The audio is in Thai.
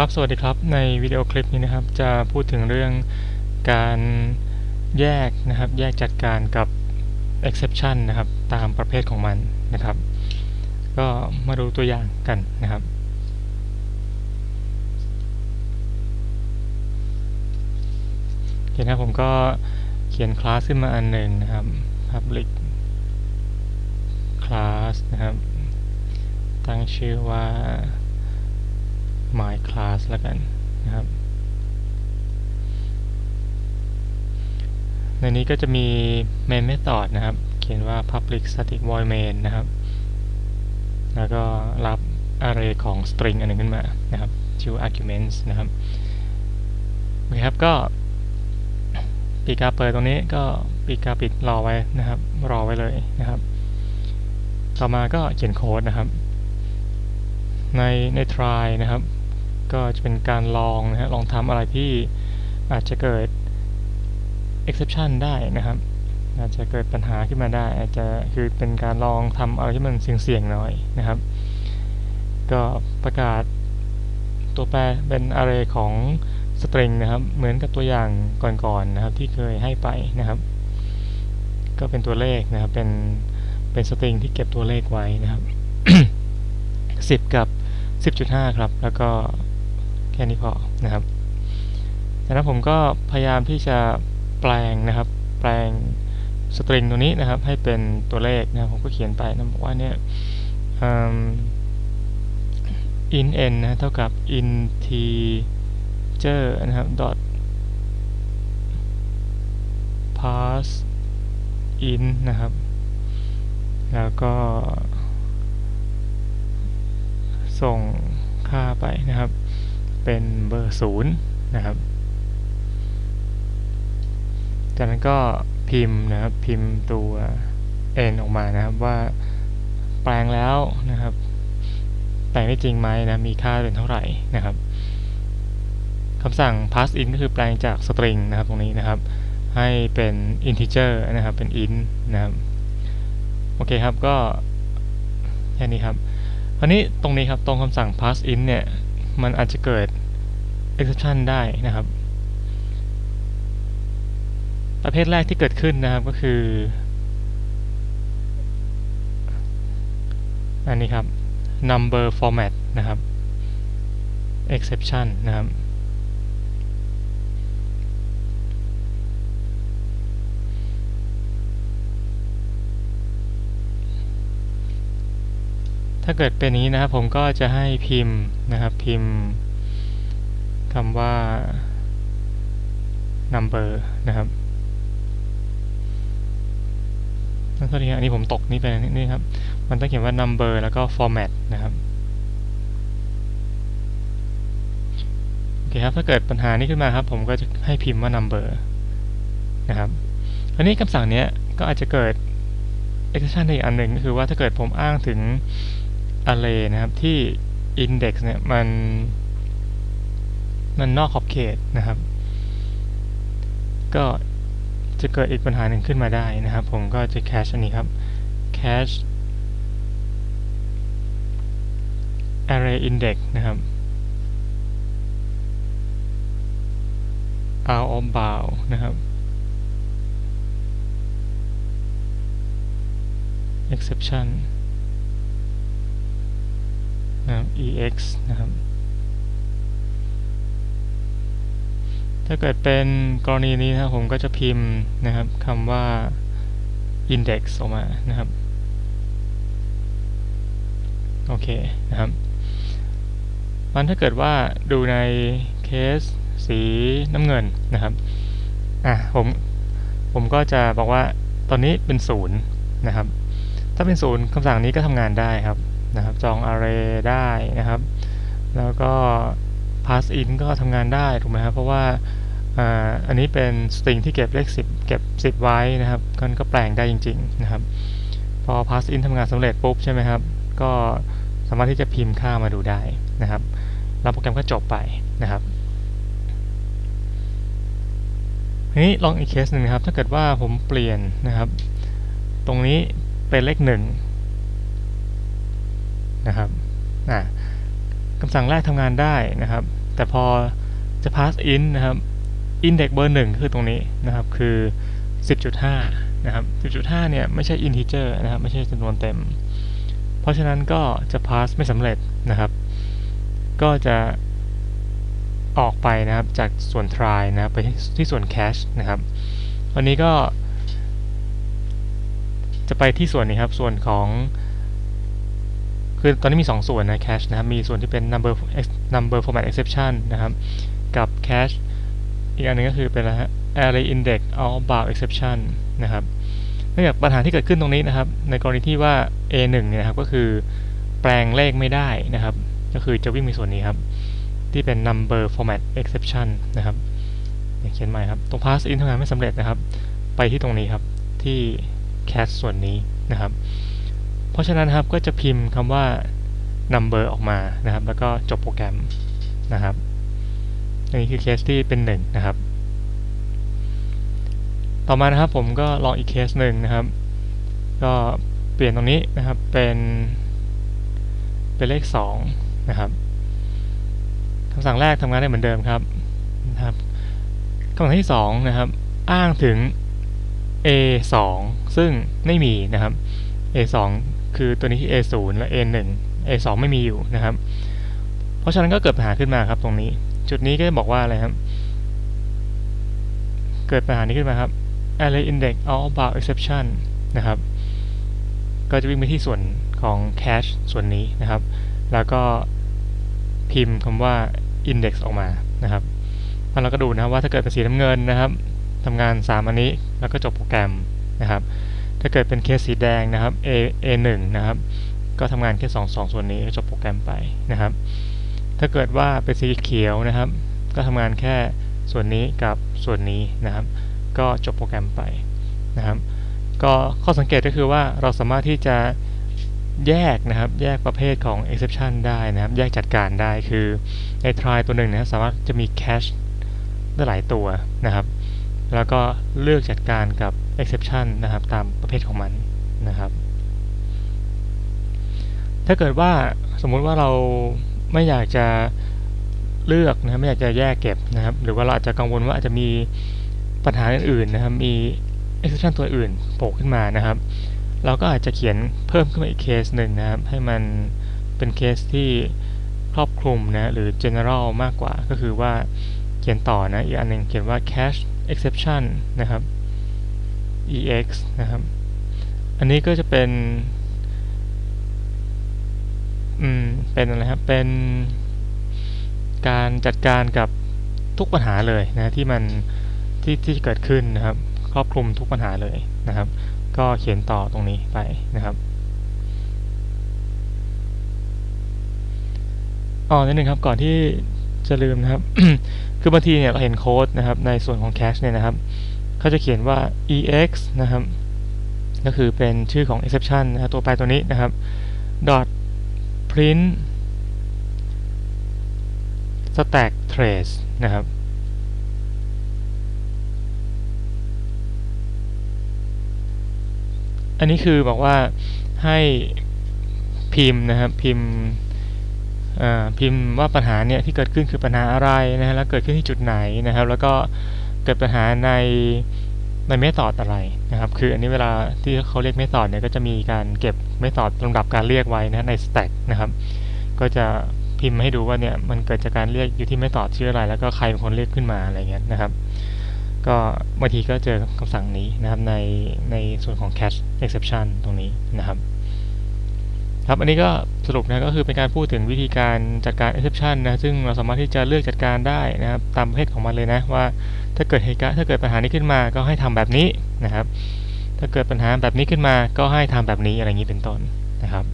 ครับสวัสดีครับในวิดีโอคลิปนี้นะครับ จะพูดถึงเรื่องการแยกนะครับ แยกจัดการกับ exception นะครับ ตามประเภทของมันนะครับ ก็มาดูตัวอย่างกันนะครับโอเคนครับผมก็เขียนคลาสขึ้นมาอันหนึ่งนะครับ public class นะครับ ตั้งชื่อว่า my class แล้วกันนะครับ ในนี้ก็จะมี main method นะครับ เขียนว่า public static void main นะครับ แล้วก็รับ array ของ string อันหนึงขึ้นมานะครับ ชื่อ arguments นะครับโอเคครับก็ปีกาเปิดตรงนี้ก็ปีกาปิดรอไว้นะครับ รอไว้เลยนะครับ ต่อมาก็เขียนโค้ดนะครับ ในใน try นะครับ ก็จะเป็นการลองนะฮะลองทำอะไรที่อาจจะเกิด exception ได้นะครับ อาจจะเกิดปัญหาขึ้นมาได้ อาจจะคือเป็นการลองทำอะไรที่มันเสี่ยงๆหน่อยนะครับ ก็ประกาศตัวแปรเป็น array ของ string นะครับ เหมือนกับตัวอย่างก่อนๆนะครับที่เคยให้ไปนะครับ ก็เป็นตัวเลขนะครับ เป็นเป็น string ที่เก็บตัวเลขไว้นะครับ 10 กับ 10.5 ครับ แล้วก็ แค่นี้พอนะครับจากนั้นผมก็พยายามที่จะแปลงนะครับ แปลงสตริงตัวนี้นะครับ ให้เป็นตัวเลขนะครับผมก็เขียนไปนะบอกว่าเนี่ย in n นะเท่ากับ integer นะครับ dot pass in นะครับ แล้วก็ ส่งค่าไปนะครับ เป็นเบอร์ศูนย์นะครับ จากนั้นก็พิมพ์นะครับพิมพ์ตัว n ออกมานะครับว่าแปลงแล้วนะครับ แปลงได้จริงไหมนะมีค่าเป็นเท่าไหร่นะครับคำสั่ง pass in ก็คือแปลงจาก string นะครับตรงนี้นะครับ ให้เป็น integer นะครับเป็น int นะครับโอเคครับก็แค่นี้ครับคราวนี้ตรงนี้ครับตรงคำสั่ง pass in เนี่ย มันอาจจะเกิด exception ได้นะครับ ประเภทแรกที่เกิดขึ้นนะครับก็คือ อันนี้ครับ number format นะครับ exception นะครับ ถ้าเกิดเป็นนี้นะครับ ผมก็จะให้พิมพ์นะครับ พิมพ์คำว่า number นะครับนั่นเท่านี้อันนี้ผมตกนี่ไปนี่ครับ มันต้องเขียนว่า number แล้วก็ format นะครับโอเคครับถ้าเกิดปัญหานี้ขึ้นมาครับ ผมก็จะให้พิมพ์ว่า number นะครับอันนี้คำสั่งนี้ก็อาจจะเกิด exception อีกอันหนึ่งก็คือว่าถ้าเกิดผมอ้างถึง array นะครับที่ index เนี่ยมันมันนอกขอบเขตนะครับ ก็จะเกิดอีกปัญหาหนึ่งขึ้นมาได้นะครับ ผมก็จะ cache อันนี้ครับ cache array index นะครับ out of bound นะครับ exception นะครับ ex นะครับ ถ้าเกิดเป็นกรณีนี้นะครับผมก็จะพิมพ์นะครับคำว่า index ออกมานะครับ โอเคนะครับมันถ้าเกิดว่าดูในเคสสีน้ำเงินนะครับ อะผมผมก็จะบอกว่าตอนนี้เป็นศูนย์นะครับ ถ้าเป็นศูนย์คำสั่งนี้ก็ทำงานได้ครับ นะครับจอง array ได้นะครับ แล้วก็ pass in ก็ทำงานได้ถูกไหมครับเพราะว่าอันนี้เป็น string ที่เก็บเลข 10 เก็บ 10 ไว้นะครับก็ก็แปลงได้จริง ๆ นะครับ พอ pass in ทำงานสำเร็จปุ๊บใช่ไหมครับ ก็สามารถที่จะพิมพ์ค่ามาดูได้นะครับ แล้วโปรแกรมก็จบไปนะครับทีนี้ลองอีกเคสหนึ่งนะครับ ถ้าเกิดว่าผมเปลี่ยนนะครับ ตรงนี้เป็นเลขห นะครับคำสั่งแรกทำงานได้นะครับ แต่พอจะ pass in นะครับ index เบอร์หนึ่งคือตรงนี้นะครับ คือ 10.5 นะครับ 10.5 เนี่ยไม่ใช่ integer นะครับ ไม่ใช่จำนวนเต็ม เพราะฉะนั้นก็จะ pass ไม่สำเร็จนะครับ ก็จะออกไปนะครับจากส่วน try นะครับไปที่ส่วน cache นะครับ วันนี้ก็ จะไปที่ส่วนนี้ครับ ส่วนของ คือตอนนี้มี 2 ส่วนนะ cache นะครับ มีส่วนที่เป็น number number format exception นะครับ กับ cache อีกอันหนึงก็คือเป็นอะไรฮะ array index all bound exception นะครับเนื่องจากปัญหาที่เกิดขึ้นตรงนี้นะครับ ในกรณีที่ว่า a1 เนี่ยนะครับ ก็คือแปลงเลขไม่ได้นะครับ ก็คือจะวิ่งในส่วนนี้ครับ ที่เป็น number format exception นะครับเดี๋ยวเขียนใหม่ครับ ตรง pass in ทำงานไม่สำเร็จนะครับ ไปที่ตรงนี้ครับ ที่ cache ส่วนนี้นะครับ เพราะฉะนั้นครับก็จะพิมพ์คำว่า number ออกมานะครับ แล้วก็จบโปรแกรมนะครับอันนี้คือเคสที่เป็นหนึ่งนะครับ ต่อมานะครับผมก็ลองอีกเคสหนึ่งนะครับ ก็เปลี่ยนตรงนี้นะครับเป็นเป็นเลข2นะครับคำสั่งแรกทำงานได้เหมือนเดิมครับนะครับคำสั่งที่2นะครับ อ้างถึง a 2ซึ่งไม่มีนะครับ a 2 คือตัวนี้ที่ a 0 และ a 1 a 2 ไม่มีอยู่นะครับ เพราะฉะนั้นก็เกิดปัญหาขึ้นมาครับตรงนี้ จุดนี้ก็จะบอกว่าอะไรครับ เกิดปัญหานี้ขึ้นมาครับ array index all bound exception นะครับ ก็จะวิ่งไปที่ส่วนของ cache ส่วนนี้นะครับ แล้วก็พิมพ์คำว่า index ออกมานะครับแล้วเราก็ดูนะครับว่าถ้าเกิดเป็นสีน้ำเงินนะครับทำงาน 3 อันนี้แล้วก็จบโปรแกรมนะครับ ถ้าเกิดเป็นเคสสีแดงนะครับ a a 1 นะครับ ก็ทำงานแค่2 2 ส่วนนี้ก็จบโปรแกรมไปนะครับ ถ้าเกิดว่าเป็นสีเขียวนะครับ ก็ทำงานแค่ส่วนนี้กับส่วนนี้นะครับ ก็จบโปรแกรมไปนะครับ ก็ข้อสังเกตก็คือว่าเราสามารถที่จะแยกนะครับ แยกประเภทของ exception ได้นะครับ แยกจัดการได้คือใน try ตัวหนึ่งนะสามารถจะมี cache ได้หลายตัวนะครับ แล้วก็เลือกจัดการกับ exception นะครับ ตามประเภทของมันนะครับ ถ้าเกิดว่าสมมุติว่าเราไม่อยากจะเลือกนะครับไม่อยากจะแยกเก็บนะครับ หรือว่าเราอาจจะกังวลว่าอาจจะมีปัญหาอื่นๆนะครับ มี exception ตัวอื่นโผล่ขึ้นมานะครับ เราก็อาจจะเขียนเพิ่มขึ้นมาอีกเคสหนึ่งนะครับ ให้มันเป็นเคสที่ครอบคลุมนะหรือ general มากกว่าก็คือว่าเขียนต่อนะอีกอันหนึ่งเขียนว่า cache exception นะครับ ex นะครับ อันนี้ก็จะเป็น อืม เป็นอะไรครับ เป็นการจัดการกับทุกปัญหาเลยนะที่มันที่ที่เกิดขึ้นนะครับ ครอบคลุมทุกปัญหาเลยนะครับ ก็เขียนต่อตรงนี้ไปนะครับอ๋อนิดนึงครับก่อนที่ จะลืมนะครับ คือบางทีเนี่ยเราเห็นโค้ดนะครับในส่วนของ cache เนี่ยนะครับเขาจะเขียนว่า ex นะครับ ก็คือเป็นชื่อของ exception นะตัวแปตัวนี้นะครับ dot print stack trace นะครับอันนี้คือบอกว่าให้พิมพ์นะครับพิมพ์ พิมพ์ว่าปัญหาเนี่ยที่เกิดขึ้นคือปัญหาอะไรนะฮะแล้วเกิดขึ้นที่จุดไหนนะครับ แล้วก็เกิดปัญหาในในเมธอดอะไรนะครับ คืออันนี้เวลาที่เขาเรียกเมธอดเนี่ยก็จะมีการเก็บเมธอดลำดับการเรียกไว้นะในสแต็กนะครับ ก็จะพิมพ์ให้ดูว่าเนี่ยมันเกิดจากการเรียกอยู่ที่เมธอดชื่ออะไร แล้วก็ใครเป็นคนเรียกขึ้นมาอะไรเงี้ยนะครับ ก็บางทีก็เจอคำสั่งนี้นะครับในในส่วนของ catch exception ตรงนี้นะครับ ครับ อันนี้ก็สรุปนะก็คือเป็นการพูดถึงวิธีการจัดการ exception นะ ซึ่งเราสามารถที่จะเลือกจัดการได้นะครับ ตามประเภทของมันเลยนะ ว่าถ้าเกิดเหตุการณ์ถ้าเกิดปัญหานี้ขึ้นมาก็ให้ทำแบบนี้นะครับ ถ้าเกิดปัญหาแบบนี้ขึ้นมาก็ให้ทำแบบนี้อะไรอย่างนี้เป็นต้นนะครับ